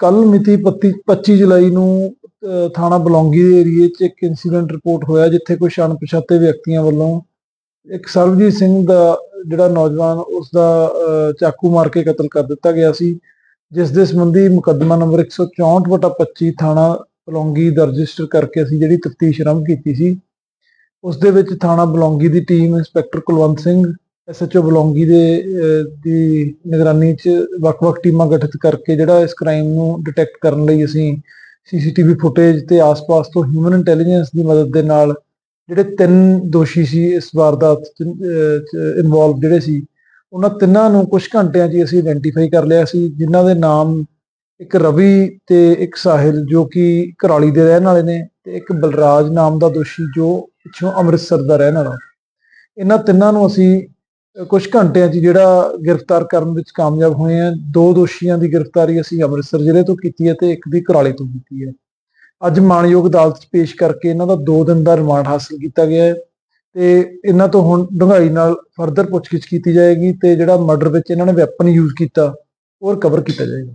ਕੱਲ ਮਿਤੀ 25 25 ਜੁਲਾਈ ਨੂੰ ਥਾਣਾ ਬਲੌਂਗੀ ਦੇ ਏਰੀਏ 'ਚ ਇੱਕ ਇਨਸੀਡੈਂਟ ਰਿਪੋਰਟ ਹੋਇਆ ਜਿੱਥੇ ਕੁਝ ਅਣਪਛਾਤੇ ਵਿਅਕਤੀਆਂ ਵੱਲੋਂ ਇੱਕ ਸਰਬਜੀਤ ਸਿੰਘ ਦਾ ਜਿਹੜਾ ਨੌਜਵਾਨ, ਉਸ ਦਾ ਚਾਕੂ ਮਾਰ ਕੇ ਕਤਲ ਕਰ ਦਿੱਤਾ ਗਿਆ ਸੀ, ਜਿਸ ਦੇ ਸੰਬੰਧੀ ਮੁਕੱਦਮਾ ਨੰਬਰ 164 ਬਟਾ 25 ਥਾਣਾ ਬਲੌਂਗੀ ਦਾ ਰਜਿਸਟਰ ਕਰਕੇ ਅਸੀਂ ਜਿਹੜੀ ਤਫਤੀਸ਼ ਆਰੰਭ ਕੀਤੀ ਸੀ, ਉਸ ਦੇ ਵਿੱਚ ਥਾਣਾ ਬਲੌਂਗੀ ਦੀ team inspector Kulwant Singh SHO Balongi ਦੇ ਦੀ ਨਿਗਰਾਨੀ 'ਚ ਵੱਖ-ਵੱਖ ਟੀਮਾਂ ਗਠਿਤ ਕਰਕੇ ਜਿਹੜਾ ਇਸ ਕ੍ਰਾਈਮ ਨੂੰ ਡਿਟੈਕਟ ਕਰਨ ਲਈ ਅਸੀਂ ਸੀਸੀਟੀਵੀ ਫੁਟੇਜ ਤੇ ਆਸ-ਪਾਸ ਤੋਂ ਹਿਊਮਨ ਇੰਟੈਲੀਜੈਂਸ ਦੀ ਮਦਦ ਦੇ ਨਾਲ ਜਿਹੜੇ ਤਿੰਨ ਦੋਸ਼ੀ ਸੀ ਇਸ ਵਾਰਦਾਤ 'ਚ ਇਨਵੋਲਵ ਜਿਹੜੇ ਸੀ, ਉਹਨਾਂ ਤਿੰਨਾਂ ਨੂੰ ਕੁਝ ਘੰਟਿਆਂ 'ਚ ਹੀ ਅਸੀਂ ਆਇਡੈਂਟੀਫਾਈ ਕਰ ਲਿਆ ਸੀ, ਜਿਨ੍ਹਾਂ ਦੇ ਨਾਮ ਇੱਕ ਰਵੀ ਤੇ ਇੱਕ ਸਾਹਿਲ, ਜੋ ਕਿ ਕਰਾਲੀ ਦੇ ਰਹਿਣ ਵਾਲੇ ਨੇ ਤੇ ਇੱਕ ਬਲਰਾਜ ਨਾਮ ਦਾ ਦੋਸ਼ੀ ਜੋ ਪਿੱਛੋਂ ਅੰਮ੍ਰਿਤਸਰ ਦਾ ਰਹਿਣ ਵਾਲਾ। ਇਹਨਾਂ ਤਿੰਨਾਂ ਨੂੰ ਅਸੀਂ ਕੁਝ ਘੰਟਿਆਂ 'ਚ ਜਿਹੜਾ ਗ੍ਰਿਫਤਾਰ ਕਰਨ ਵਿੱਚ ਕਾਮਯਾਬ ਹੋਏ ਆ, ਦੋ ਦੋਸ਼ੀਆਂ ਦੀ ਗ੍ਰਿਫਤਾਰੀ ਅਸੀਂ ਅੰਮ੍ਰਿਤਸਰ ਜ਼ਿਲ੍ਹੇ ਤੋਂ ਕੀਤੀ ਹੈ ਤੇ ਇੱਕ ਦੀ ਘਰਾਲੀ ਤੋਂ ਕੀਤੀ ਹੈ। ਅੱਜ ਮਾਣਯੋਗ ਅਦਾਲਤ 'ਚ ਪੇਸ਼ ਕਰਕੇ ਇਹਨਾਂ ਦਾ 2 ਦਿਨ ਦਾ ਰਿਮਾਂਡ ਹਾਸਲ ਕੀਤਾ ਗਿਆ ਹੈ ਤੇ ਇਹਨਾਂ ਤੋਂ ਹੁਣ ਡੂੰਘਾਈ ਨਾਲ ਫਰਦਰ ਪੁੱਛਗਿੱਛ ਕੀਤੀ ਜਾਏਗੀ ਤੇ ਜਿਹੜਾ ਮਰਡਰ ਵਿੱਚ ਇਹਨਾਂ ਨੇ ਵੈਪਨ ਯੂਜ਼ ਕੀਤਾ ਉਹ ਰਿਕਵਰ ਕੀਤਾ ਜਾਏਗਾ।